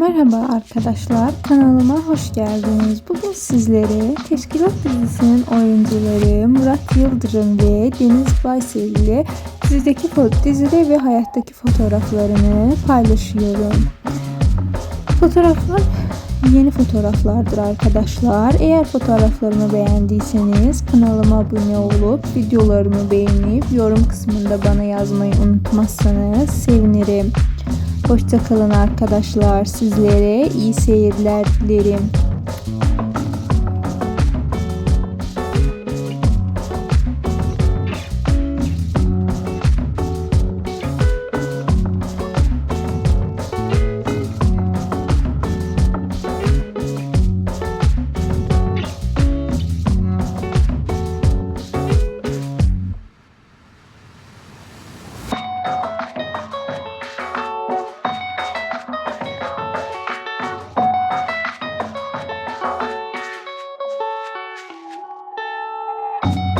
Merhaba arkadaşlar, kanalıma hoş geldiniz. Bugün sizlere Teşkilat dizisinin oyuncuları Murat Yıldırım ve Deniz Baysel ile dizideki dizide ve hayattaki fotoğraflarını paylaşıyorum. Fotoğraflar yeni fotoğraflardır arkadaşlar. Eğer fotoğraflarımı beğendiyseniz kanalıma abone olup videolarımı beğenip yorum kısmında bana yazmayı unutmazsanız sevinirim. Hoşçakalın arkadaşlar. Sizlere iyi seyirler dilerim. Bye.